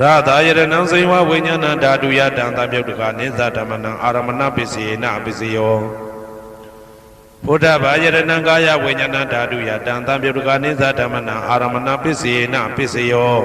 ရသာယရဏံစေဝဝိညာဏဓာတုယတံသံပြုတ်တကနိသဓမ္မနံအာရမဏပစ္စေနပစ္စယောဘုဒ္ဓဘာယရဏံကာယဝိညာဏဓာတုယတံသံပြုတ်တကနိသဓမ္မနံအာရမဏပစ္စေနပစ္စယော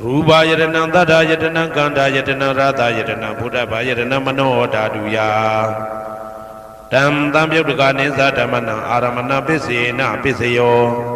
ရူပယရဏံသတ္တယတနံကန္တာယတနံရသာယတနံဘုဒ္ဓဘာယရဏံမနောဓာတုယတံသံပြုတ်တကနိသဓမ္မနံအာရမဏပစ္စေနပစ္စယော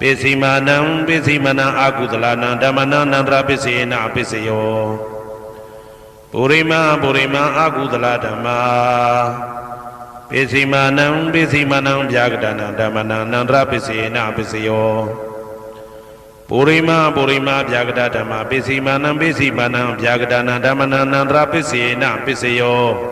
ပိစီမာနံပိစီမာနံအာကုသလနံဓမ္မနံအနန္တရပိစေနပိစယောပုရိမပုရိမအာကုသလဓမ္မာပိစီမာနံပိစီမာနံဗျာကတနံဓမ္မနံအနန္တရပိစေနပိစယောပုရိမပုရိမဗျာကတဓမ္မပိစီမာနံပိစီမာနံဗျာကတနံဓမ္မနံအနန္တရပိစေနပိစယော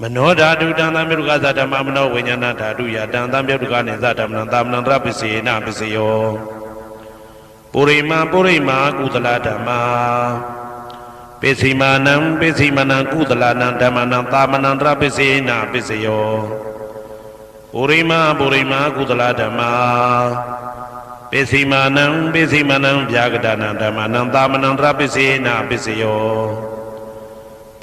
မနောဓာတုတံသံမြုကသဓမ္မမနောဝိညာဏဓာတုယတံသံမြုကနေသဓမ္မနံသာမဏံတရပစ္စေနပစ္စယောပုရိမာပုရိမာကုသလဓမ္မာပိစီမာနံပိစီမနံကုသလနံဓမ္မနံသာမဏံတရပစ္စေနပစ္စယောပုရိမာပုရိမာကုသလဓမ္မာပိစီမာနံပိစီမနံဗျာကတနံဓမ္မနံသာမဏံတရပစ္စေနပစ္စယော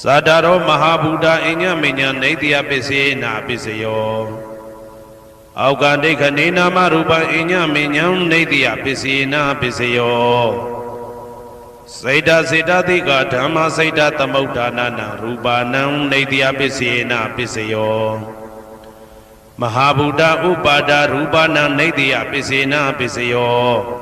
သတ္တရောမဟာဗုဒ္ဓအညမဉ္ဉံနေတယပစ္စယေနပစ္စယောအောက်ကဒိဋ္ဌနေနာမရူပအညမဉ္ဉံနေတယပစ္စယေနပစ္စယောစေတစေတသိကဓမ္မစေတသမုဋ္ဌာနာနာရူပနံနေတယပစ္စယေနပစ္စယောမဟာဗုဒ္ဓဥပါဒရူပနာနေတယပစ္စေနာပစ္စယော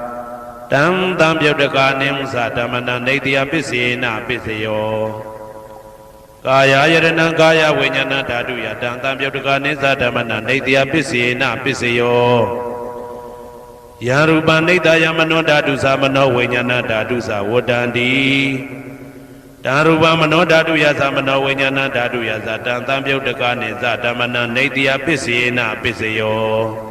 တံတံပြုတ်တကာနိမသဓမ္မနံနေတယပစ္စေနပစ္စယောကာယယရဏံကာယဝိညာဏဓာတုယတံတံပြုတ်တကာနိသဓမ္မနံနေတယပစ္စေနပစ္စယောယံရူပနိတယမနောဓာတုသမနောဝိညာဏဓာတုသဝတ္တန္တိတံရူပမနောဓာတုယသမနောဝိညာဏဓာတုယသတံတံပြုတ်တကနိသဓမ္မနံနေတယပစ္စေနပစ္စယော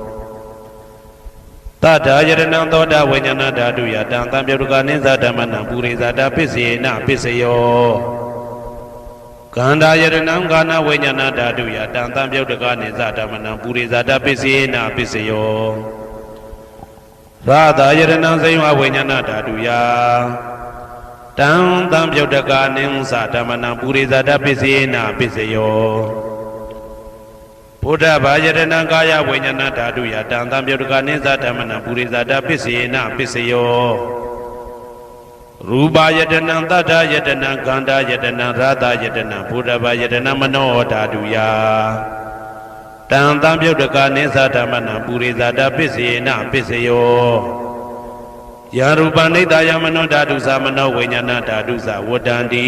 တထာယရဏံသောတာဝိညာဏဓာတုယတံတံပြုတ်တကနိသဓမ္မနံပုရိသတာပစ္စေနပစ္စယောကန္တာယရဏံကာနဝိညာဏဓာတုယတံတံပြုတ်တကနိသဓမ္မနံပုရိသတာပစ္စေနပစ္စယောရာသာယရဏံစိယဝိညာဏဓာတုယတံတံပြုတ်တကာနိဉ္စဓမ္မနံပုရိသတပစ္စေနပစ္စယော ဘုဒ္ဓဘာယရဏံကာယဝိညာဏဓာတုယတံတံပြုတ်တကာနိဉ္စဓမ္မနံပုရိသတပစ္စေနပစ္စယောရူပယတနံတတ္ထယတနံခန္ဓာယတနံရာသယတနံဘုဒ္ဓဘာယတနံမနောဓာတုယတံတံပြုတ်တကာနိသဓမ္မနံပုရိသတာပစ္စေနပစ္စယောယာရူပနိတယမနောဓာတုသမနောဝိညာဏဓာတုသဝတ္တန္တိ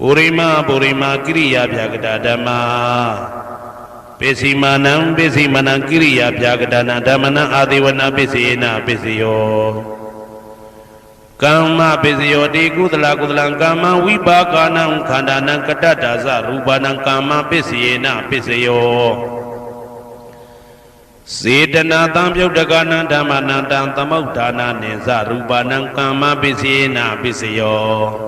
ပုရိမပုရိမကိရိယာဗျာကတာဓမ္မာပိစီမာနံပိစီမနံကိရိယာဗျာကတာနံဓမ္မနံအာတိဝနာပိစီနာပိစယောကမ္မပိစယောတိကုသလကုသလံကမ္မဝိပါကနံခန္ဓာနံကတ္တတာဇရူပနံကမ္မပိစီနာပိစယောစေတနာတံပြုတ်တကနံဓမ္မနံတံသမုဋ္ဌာနာနိသရူပနံကမ္မပစ္စေနာပစ္စယော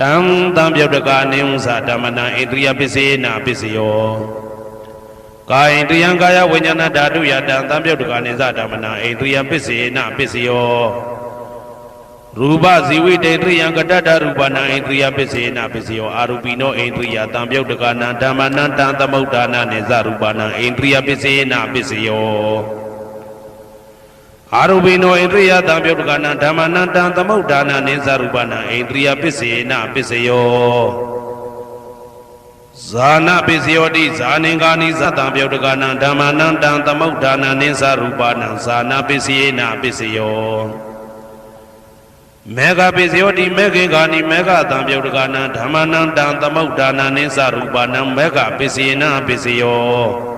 တံတံပြုတ်တကနိဥ္စဓမ္မနံဣန္ဒရိယပစ္စေနပစ္စယောကာယိန္ဒရိယံကာယဝိညာဏဓာတုယတံတံပြုတ်တကနိသဓမ္မနံဣန္ဒရိယပစ္စေနပစ္စယောရူပဇီဝိတေတရိယံကတ္တတရူပနာဣန္ဒရိယပစ္စေနပစ္စယောအာရူပိနောဣန္ဒရိယတံပြုတ်တကနံဓမ္မနံတံသမုဋ္ဌာနာနိဇရူပနာဣန္ဒရိယပစ္စေနပစ္စယော အာရူပိနောဣန္ဒရိယတံပြုတ်တကနံဓမ္မနံတံသမုဋ္ဌာနာနိဇရူပနာဣန္ဒရိယပစ္စေနပစ္စယောဇာနာပစ္စယောတိဇာနေကာနိသတံပြုတ်တကနံဓမ္မနံတံသမုဋ္ဌာနာနိဇရူပနာဇာနာပစ္စယေနပစ္စယောမေဃပိစယောတိမေခေကာနိမေဃတံပြုတ်တကနံဓမ္မနံတံသမုဋ္ဌာနံနိသရူပနံမေဃပိစေနပိစယော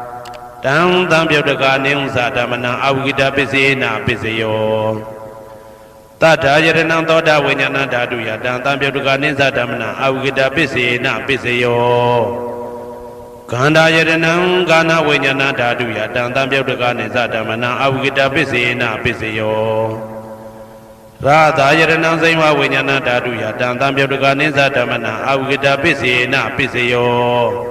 တံတံပြုတ်တကနိဥ္စာဓမ္မနံအဝိကတပစ္စေနာပစ္စယောတတ္ထာယရဏံသောတာဝိညာဏဓာတုယတံတံပြုတ်တကနိသဓမ္မနံအဝိကတပစ္စေနာပစ္စယောခန္ဓာယရဏံကာနဝိညာဏဓာတုယတံတံပြုတ်တကနိသဓမ္မနံအဝိကတပစ္စေနာပစ္စယောရာသာယရဏံစိမဝိညာဏဓာတုယတံတံပြုတ်တကနိသဓမ္မနံအဝိကတပစ္စေနာပစ္စယော